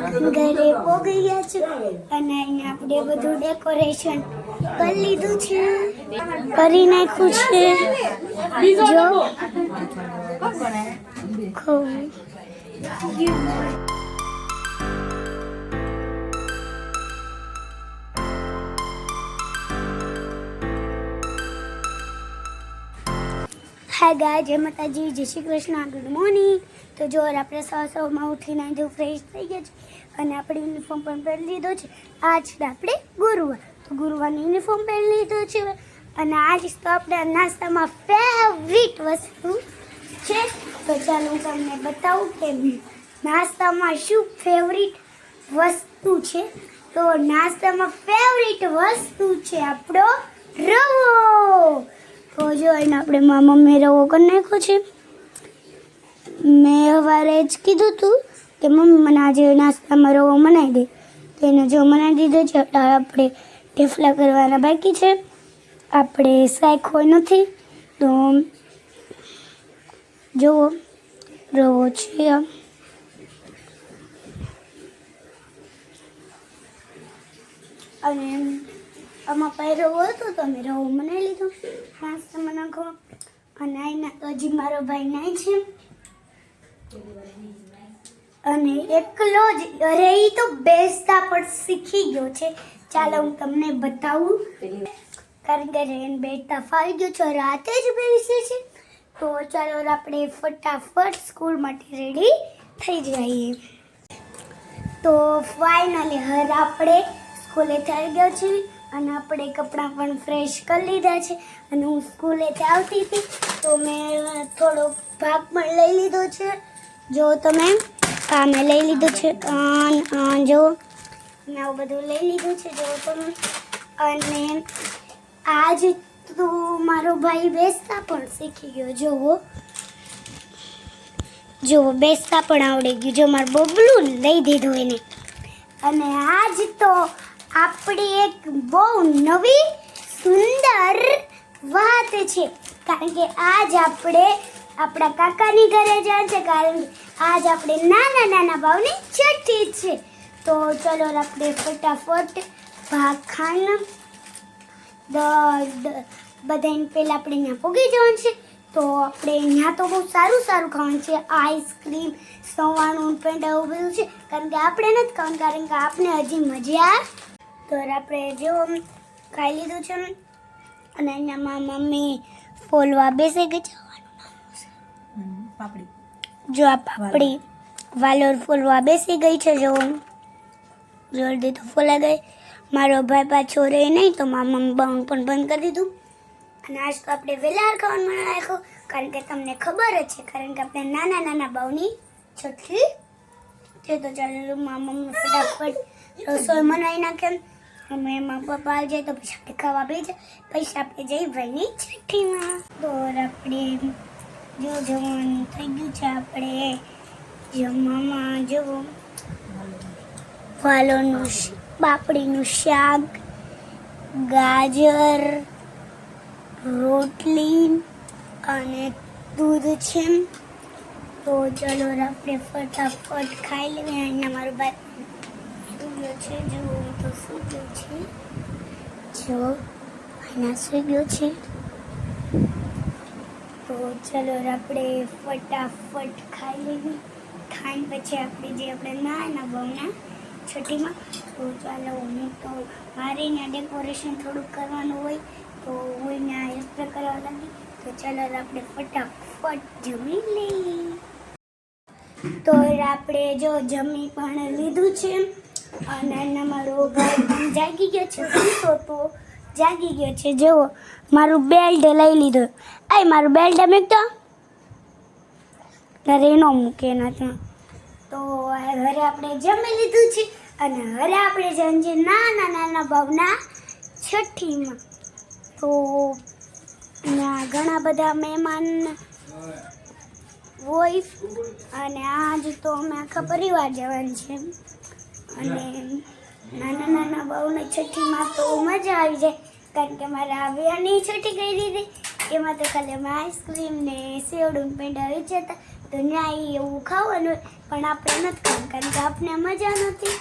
ઘરે પોગી ગયા છે અને અહીંયા આપણે બધું ડેકોરેશન કરી લીધું છે. કરી નાખ્યું છે. જો. ખૂબ. હાય ગાય જય માતાજી, જય શ્રી કૃષ્ણ. ગુડ મોર્નિંગ તો જો આપણે સવા સવારમાં ઉઠીને જો ફ્રેશ થઈ ગયા છે અને આપણે યુનિફોર્મ પણ પહેરી લીધો છે. આજ આપણે ગુરુવાર. તો ગુરુવારનો યુનિફોર્મ પહેરી લીધો છે અને આજ તો આપણે નાસ્તામાં ફેવરિટ વસ્તુ છે. તો ચાલો હું તમને બતાવું કે નાસ્તામાં શું ફેવરિટ વસ્તુ છે. તો નાસ્તામાં ફેવરિટ વસ્તુ છે આપણો રવો. જો એને આપણે મારા મમ્મી રવો કરી નાખ્યો છે. મેં સવારે જ કીધું હતું કે મમ્મી મને આજે નાસ્તામાં રવો બનાવી દે. તો એને જો બનાવી દીધો છે આપણે ઢેફલા કરવાના બાકી છે. આપણે શાખ્યો નથી. તો જુઓ રવો છે. અને આમાં પાસે રવો હતો તો અમે રવો બનાવી લીધો. નાસ્તામાં નાખો. અને આઈના તો હજી મારો ભાઈ નાય છે. અને એકલો જ, અરે એ તો બેસતા પણ શીખી ગયો છે. ચાલો હું તમને બતાવું. કારણ કે રેન બેસતા ફાવી ગયો છે, રાતે જ બેસે છે. તો ચાલો આપણે ફટાફટ સ્કૂલ માટે રેડી થઈ જઈએ. તો ફાઇનલી હર આપણે સ્કૂલે થઈ ગયો છે. અને આપણે કપડાં પણ ફ્રેશ કરી લીધા છે. અને હું સ્કૂલેથી આવતી હતી, તો મેં થોડો ભાગ પણ લઈ લીધો છે. જો તમે આ મેં લઈ લીધો છે જો. મેં આવું બધું લઈ લીધું છે, જો તમે. અને આજ તો મારો ભાઈ બેસતા પણ શીખી ગયો જુઓ જુઓ બેસતા પણ આવડી ગયું. જો મારું બબલું લઈ દીધું એને. અને આજ તો આપણી એક બહુ નવી, સુંદર વાત છે. કારણ કે આજ આપણે આપણા કાકાની ઘરે જાય છે. કારણ કે આજ આપણે નાના નાના ભાવની છઠ્ઠી છે. તો ચલો આપણે ફટાફટ ભાખાન બધાને પહેલાં આપણે ત્યાં પૂગી જવાનું છે. તો આપણે ત્યાં તો બહુ સારું સારું ખાવાનું છે. આઈસ્ક્રીમ, સવાણું, પેંડા, એવું બધું છે. કારણ કે આપણે નથી ખાવાનું. કારણ કે આપણે હજી મજા તો આપણે જો ખાઈ લીધું છે અને મારા મમ્મી ફોલવા બેસી ગઈ છે. પાપડી. જો આ પાપડી વાલોર ફોલવા બેસી ગઈ છે જો જલ્દી તો ફોલા ગઈ. મારો ભાઈ પાછો રહે નહીં તો મારા મમ્મી બાઉન પણ બંધ કરી દીધું. અને આજ તો આપણે વહેલા ખાવાનું મને રાખ્યો કારણ કે તમને ખબર જ છે કારણ કે આપણે નાના નાના બાઉની છઠ્ઠી તે તો ચાલો મારા મમ્મી ફટાફટ રસોઈ બનાવી નાખે અમે આવી જાય તો પછી આપણે ખાવા બે જાય પછી આપણે જઈ ભાઈની છઠ્ઠીમાં તો આપણે જો જવાનું થઈ ગયું છે આપણે. જમવામાં જો વાલોનું બાપડીનું શાક, ગાજર, રોટલી અને દૂધ છે. તો ચલો આપણે ફટાફટ ખાઈ લઈએ. અહીંયા મારું બાદ છે? જો હું તો સૂઈ ગયો છે? જો અહીંયા સૂઈ ગયો છે? તો ચલો આપણે ફટાફટ ખાઈ લઈએ. ખાઈને પછી આપણે જે આપણે નાના બહુના છઠ્ઠીમાં તો ચાલો, હું તો મારે ત્યાં ડેકોરેશન થોડુંક કરવાનું હોય, તો હું ત્યાં એક્સ્ટ્રા કરવા લાગી. તો ચાલો આપણે ફટાફટ જમી લઈએ. તો આપણે જો જમી પણ લીધું છે. અને મારો ભાઈ જાગી ગયો છે સૂતો તો જાગી ગયો છે. જુઓ, મારું બેલ્ટ લઈ લીધો. આય, મારું બેલ્ટ અમે તો ન મૂકે એનાથી તો. હવે આપણે જમી લીધું છે અને હવે આપણે જઈએ છીએ નાના નાના ભાવના છઠ્ઠીમાં. તો ઘણા બધા મહેમાન હોય અને આજ તો અમે આખા પરિવાર જવાનું છે. અને નાના નાના બહુની છઠ્ઠીમાં તો મજા આવી જાય. કારણ કે મારા આવ્યાની છઠ્ઠી કરી દીધી. એમાં તો ખાલી અમે આઈસ્ક્રીમ ને સેવડું પેંડા વેચ્યા હતા. તો ન્યાય એવું ખાવાનું પણ આપણે નથી ખાવું કારણ કે આપને મજા નથી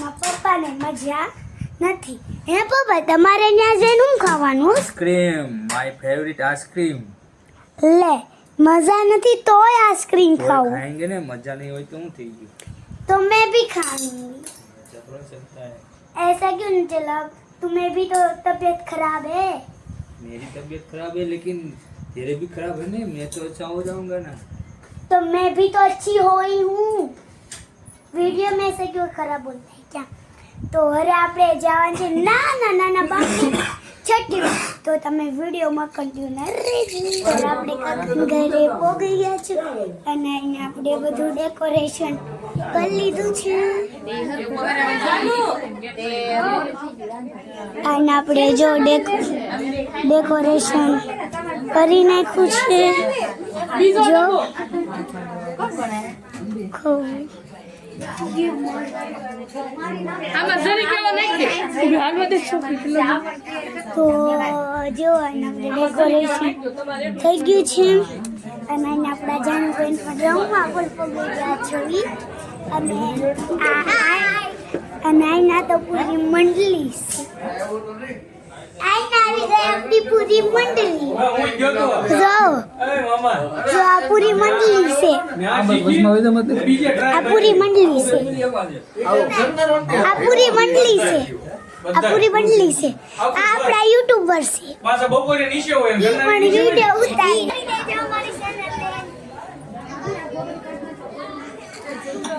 મારા પપ્પાને મજા નથી. હે પપ્પા તમારે ત્યાં જઈને શું ખાવાનું? આઈસ્ક્રીમ માય ફેવરિટ આઈસ્ક્રીમ લે મજા નથી તોય આઈસ્ક્રીમ ખાવું. ખાएंगे ને મજા નહીં હોય તો શું થઈ ગયું. तो मैं भी खाऊंगी ऐसा थोड़ा चलता है ऐसा क्यों नहीं चला तुम्हें भी तो तबीयत खराब है मेरी तबीयत खराब है लेकिन तेरे भी खराब है ना मैं तो अच्छा हो जाऊंगा ना तो मैं भी तो अच्छी हो ही हूँ वीडियो में ऐसे क्यों खराब बोलते हैं क्या તો હવે આપણે જવાનું છે નાના નાના બાકી છઠ્ઠી તો તમે વિડીયોમાં કન્ટિન્યુ રહેજો તો આપણે કાકાના ઘરે પોગી ગયા છે અને અહીંયા આપણે બધું ડેકોરેશન કરી લીધું છે. અને આપણે જો ડેકો ડેકોરેશન કરી નાખ્યું છે. જો. તો જો અને આપણે ડેકોરેશન થઈ ગયું છે. અને આપણા જાન પોઈન્ટમાં રમવા પણ પગી ગયા અને અને આઈના તો પૂરી ગઈ આપણી પૂરી મંડળી જો. આ પૂરી મંડળી છે. આ પૂરી મંડળી છે. આ પૂરી મંડળી છે. આ પૂરી મંડળી છે. આ આપણા યુટ્યુબર છે. પણ વિડિયો ઉતારી.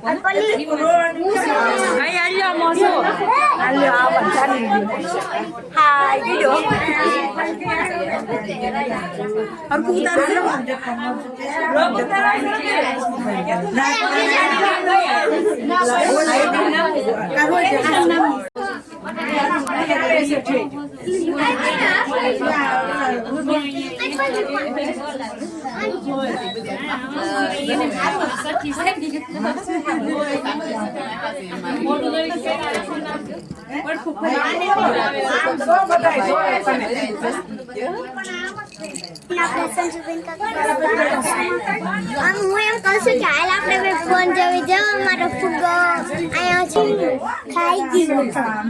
ખાવું ખાવું બીજું વાત નહીં. અને અહીંયા આપણો ભાઈ પણ રેડી થઈ ગયો છે જો આયા છોકરાનું મોઢું ખરી ગયું છે અને પેલી આપણે સંજુબેન કાકા આમ હું એમ કહું છું કે હાલ આપણે ફોન જોવી જો મારો ફુગ્ગો અહીંયા છે ખાઈ ગયો બધા